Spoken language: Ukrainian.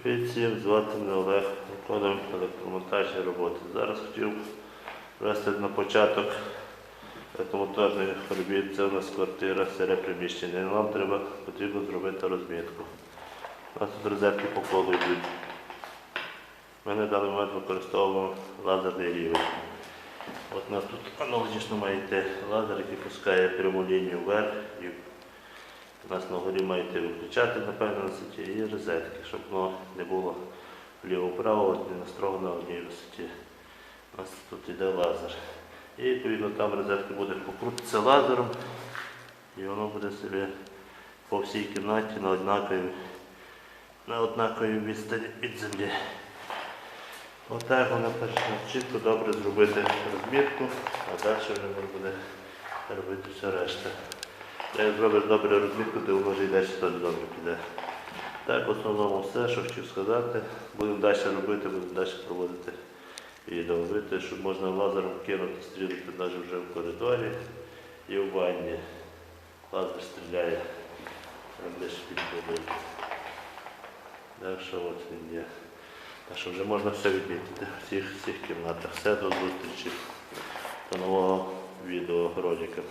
Привіт всім, звати мене Олег, виконуємо електромонтажні роботи. Зараз хотів привести на початок електромоторних робіт. Це у нас квартира, сире приміщення. Нам треба, потрібно зробити розмітку. У нас тут розетки по колу йдуть. Ми на даний момент використовуємо лазерний рівень. От у нас тут аналогічно має йти лазер, який пускає пряму лінію вверх і у нас на горі маєте виключати, напевно, і розетки, щоб воно не було вліво-вправо, не настрого на одній висоті. У нас тут йде лазер. І відповідно там розетка буде покрутитися лазером, і воно буде собі по всій кімнаті на однаковій, на однаковій відстані від землі. Отак вона перше чітко добре зробити розмітку, а далі вже воно буде робити все решта. Як зробиш добре розмітку, то воно вже й далі теж добре піде. Так, в основному все, що хотів сказати. Будемо далі робити, будемо далі проводити відео. Видите, що можна лазером кинути, стрілити навіть вже в коридорі і в ванні. Лазер стріляє, робиш підходить. Так що от він є. Так що вже можна все відмітити в всіх кімнатах. Все до зустрічі до нового відеоролика.